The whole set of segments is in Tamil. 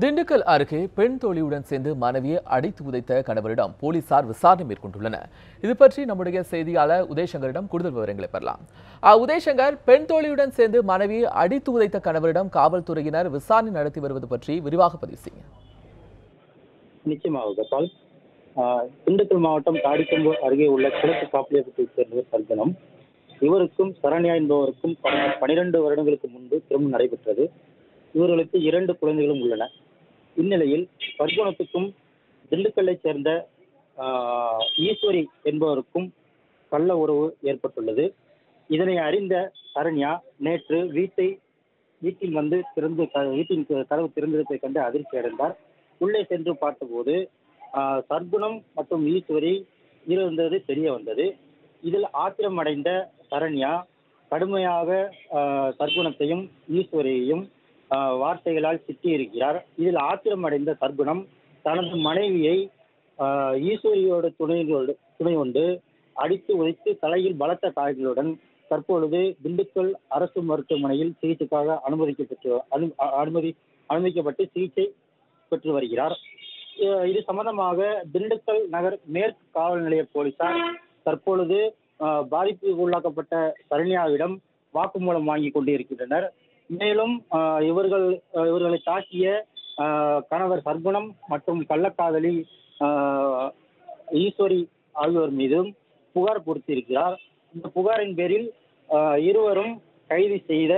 திண்டுக்கல் அருகே பெண் தோழியுடன் சேர்ந்து மனைவியை அடித்து உதைத்த கணவரிடம் போலீசார் விசாரணை மேற்கொண்டுள்ளனர். இது பற்றி நம்முடைய செய்தியாளர் உதயசங்கரிடம் கூடுதல் விவரங்களை பெறலாம். உதயசங்கர் பெண் தோழியுடன் சேர்ந்து மனைவியை அடித்து உதைத்த கணவரிடம் காவல்துறையினர் விசாரணை நடத்தி வருவது பற்றி விரிவாக பதிவு செய்யுங்க. நிச்சயமாக கோபால் திண்டுக்கல் மாவட்டம் தாடிக்கம்பூர் அருகே உள்ள கிழக்கு காப்பிலியத்தைச் சேர்ந்தவர் சர்ஜனம். இவருக்கும் சரண்யா என்பவருக்கும் பன- பனிரெண்டு வருடங்களுக்கு முன்பு திருமணம் நடைபெற்றது. இவர்களுக்கு இரண்டு குழந்தைகளும் உள்ளன. இந்நிலையில் சர்ஜனத்துக்கும் திண்டுக்கல்லை சேர்ந்த ஆஹ், ஈஸ்வரி என்பவருக்கும் கள்ள உறவு ஏற்பட்டுள்ளது. இதனை அறிந்த சரண்யா நேற்று வீட்டை வீட்டில் வந்து திறந்து வீட்டின் கதவு திறந்திருப்பதை கண்டு அதிர்ச்சி அடைந்தார். உள்ளே சென்று பார்த்தபோது ஆஹ், சர்க்குணம் மற்றும் ஈஸ்வரி இருந்தது தெரிய வந்தது. இதில் ஆத்திரம் அடைந்த சரண்யா கடுமையாக ஆஹ், சர்க்குணத்தையும் ஈஸ்வரியையும் ஆஹ், வார்த்தைகளால் திட்டியிருக்கிறார் இதில் ஆத்திரமடைந்த சர்க்குணம் தனது மனைவியை ஈஸ்வரியோட துணையோடு துணை கொண்டு அடித்து உதைத்து தலையில் பலத்த காயங்களுடன் தற்பொழுது திண்டுக்கல் அரசு மருத்துவமனையில் சிகிச்சைக்காக அனுமதிக்கப்பட்டு அனு அனுமதி அனுமதிக்கப்பட்டு சிகிச்சை பெற்று வருகிறார். இது சம்பந்தமாக திண்டுக்கல் நகர் மேற்கு காவல் நிலைய போலீசார் தற்பொழுது பாதிப்புக்கு உள்ளாக்கப்பட்ட சரண்யாவிடம் வாக்குமூலம் வாங்கி கொண்டிருக்கின்றனர். மேலும் இவர்கள் இவர்களை தாக்கிய கணவர் சர்க்குணம் மற்றும் கள்ளக்காதலி ஈஸ்வரி ஆகியோர் மீதும் புகார் கொடுத்திருக்கிறார். இந்த புகாரின் பேரில் இருவரும் கைது செய்த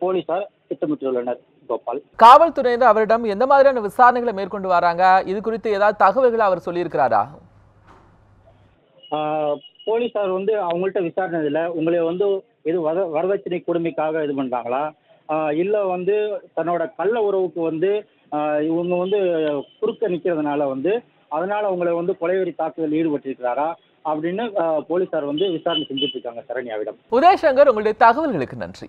போலீசார் திட்டமிட்டுள்ளனர். கோபால். காவல்துறையினர் அவரிடம் எந்த மாதிரியான விசாரணைகளை மேற்கொண்டு வராங்க? இது குறித்து ஏதாவது தகவல்களை அவர் சொல்லியிருக்கிறாரா? போலீசார் வந்து அவங்கள்ட்ட விசாரினதுல உங்களை வந்து இது வர வரதட்சணை கொடுமைக்காக இது பண்றாங்களா? இல்லை இல்ல வந்து தன்னோட கள்ள உறவுக்கு வந்து இவங்க வந்து குறுக்க நிக்கிறதுனால வந்து அதனால அவங்களை வந்து கொலைவெறி தாக்குதல் ஈடுபட்டிருக்கிறாரா? அப்படின்னு போலீசார் வந்து விசாரணை செஞ்சுட்டு இருக்காங்க சரண்யாவிடம். உதயசங்கர் உங்களுடைய தகவல்களுக்கு நன்றி.